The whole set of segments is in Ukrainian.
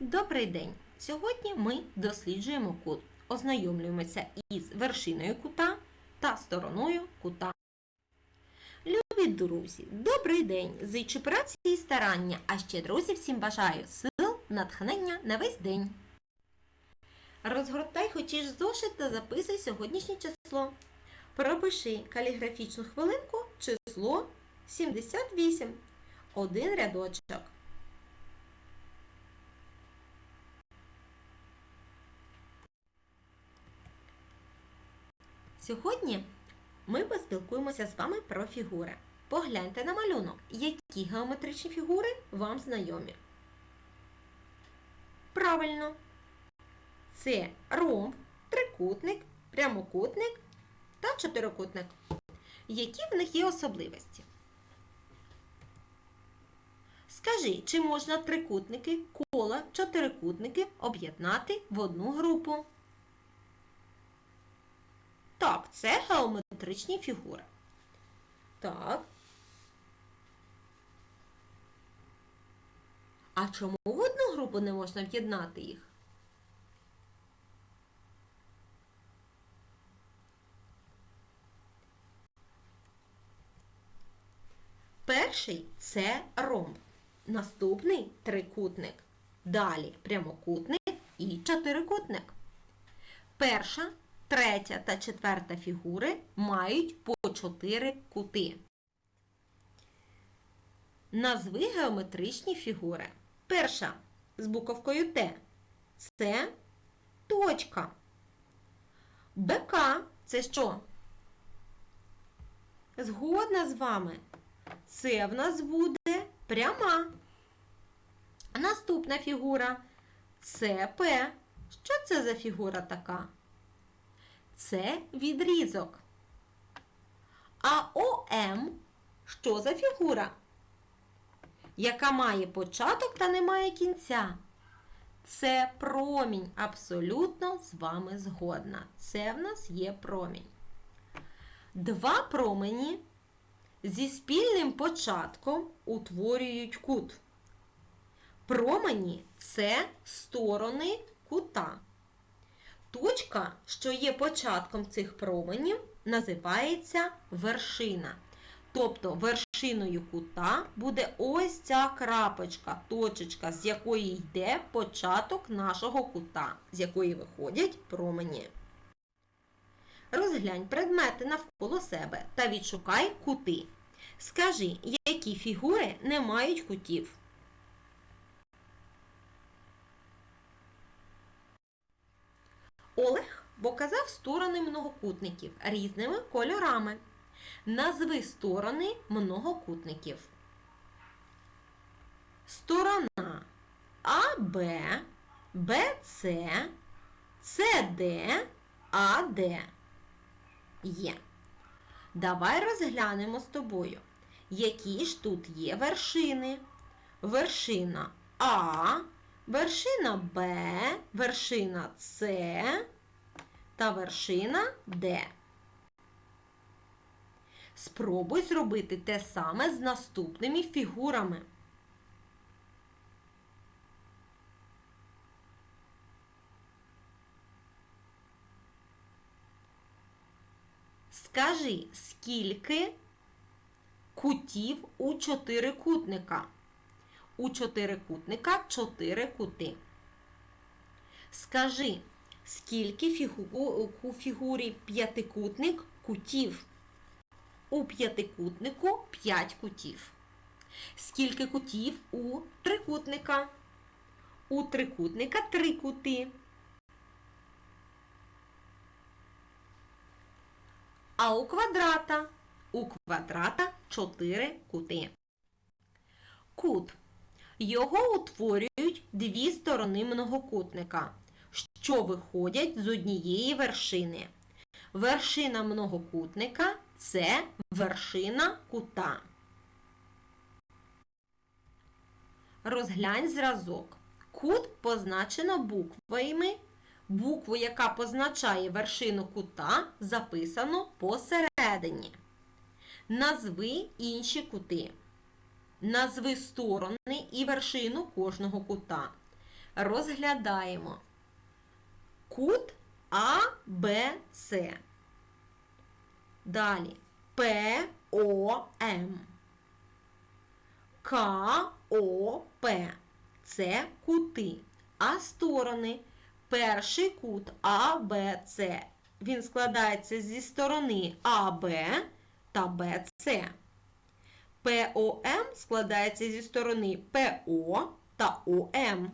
Добрий день! Сьогодні ми досліджуємо кут. Ознайомлюємося із вершиною кута та стороною кута. Любі друзі, добрий день! Зичу праці і старання, а ще друзі всім бажаю сил, натхнення на весь день. Розгортай хочеш зошит та записуй сьогоднішнє число. Пропиши каліграфічну хвилинку число 78. Один рядочок. Сьогодні ми поспілкуємося з вами про фігури. Погляньте на малюнок, які геометричні фігури вам знайомі. Правильно. Це ромб, трикутник, прямокутник та чотирикутник. Які в них є особливості? Скажи, чи можна трикутники, кола, чотирикутники об'єднати в одну групу? Так, це геометричні фігури. Так. А чому в одну групу не можна в'єднати їх? Перший це ромб. Наступний трикутник. Далі прямокутник і чотирикутник. Перша, третя та четверта фігури мають по чотири кути. Назви геометричні фігури. Перша з буковкою Т. Це точка. БК це що? Згодна з вами. Це в нас буде пряма. Наступна фігура ЦП. Що це за фігура така? Це відрізок. А ОМ що за фігура? Яка має початок та не має кінця? Це промінь. Абсолютно з вами згодна. Це в нас є промінь. Два промені зі спільним початком утворюють кут. Промені це сторони кута. Точка, що є початком цих променів, називається вершина. Тобто вершиною кута буде ось ця крапочка, точечка, з якої йде початок нашого кута, з якої виходять промені. Розглянь предмети навколо себе та відшукай кути. Скажи, які фігури не мають кутів. Олег показав сторони многокутників різними кольорами. Назви сторони многокутників. Сторона АБ, БЦ, СД, АД. Є. Давай розглянемо з тобою, які ж тут є вершини. Вершина А, вершина Б, вершина С та вершина Д. Спробуй зробити те саме з наступними фігурами. Скажи, скільки кутів у чотирикутника? У чотирикутника чотири кути. Скажи, скільки у фігурі п'ятикутник кутів? У п'ятикутнику 5 кутів. Скільки кутів у трикутника? У трикутника 3 кути. А у квадрата? У квадрата 4 кути. Кут. Його утворюють дві сторони многокутника, що виходять з однієї вершини. Вершина многокутника це вершина кута. Розглянь зразок. Кут позначено буквами. Букву, яка позначає вершину кута, записано посередині. Назви інші кути. Назви сторони і вершину кожного кута. розглядаємо кут АБЦ. Далі ПОМ. КОП. Це кути. А сторони. Перший кут АБЦ. Він складається зі сторони АБ та БЦ. ПОМ складається зі сторони ПО та ОМ.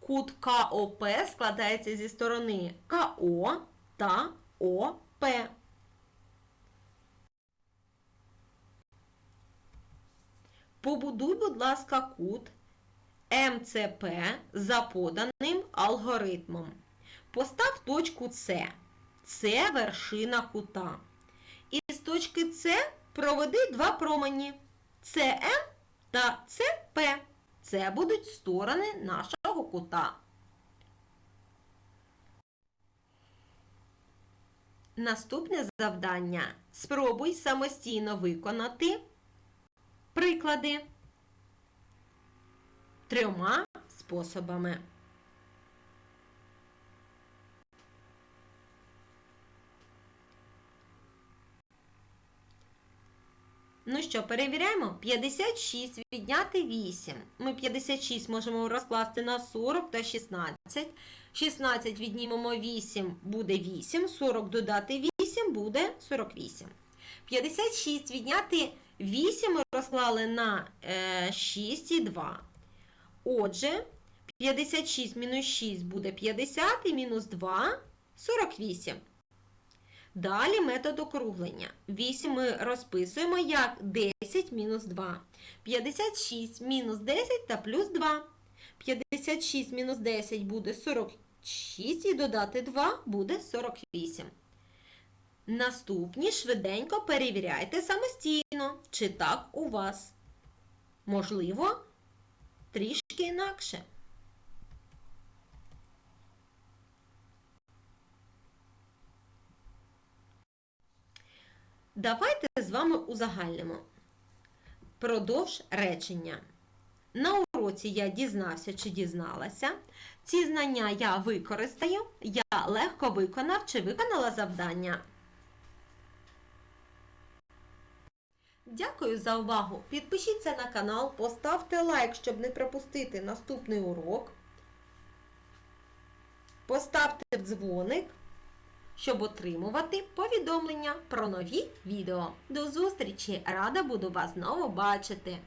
Кут КОП складається зі сторони КО та ОП. Побудуй, будь ласка, кут МЦП за поданим алгоритмом. Постав точку С. Це вершина кута. І з точки С проведи два промені СМ та СП. Це будуть сторони нашого кута. Наступне завдання. Спробуй самостійно виконати приклади трьома способами. Ну що, перевіряємо? 56 відняти 8. Ми 56 можемо розкласти на 40 та 16. 16 віднімемо 8 буде 8. 40 додати 8 буде 48. 56 відняти 8 ми розклали на е, 6 і 2. Отже, 56 мінус 6 буде 50 і мінус 2 48. Далі метод округлення. 8 ми розписуємо як 10 мінус 2. 56 мінус 10 та плюс 2. 56 мінус 10 буде 46 і додати 2 буде 48. Наступні швиденько перевіряйте самостійно, чи так у вас. Можливо, трішки інакше. Давайте з вами узагальнимо. Продовж речення. На уроці я дізнався чи дізналася. Ці знання я використаю, я легко виконав чи виконала завдання. Дякую за увагу! Підпишіться на канал, поставте лайк, щоб не пропустити наступний урок. Поставте дзвоник, щоб отримувати повідомлення про нові відео. До зустрічі! Рада буду вас знову бачити!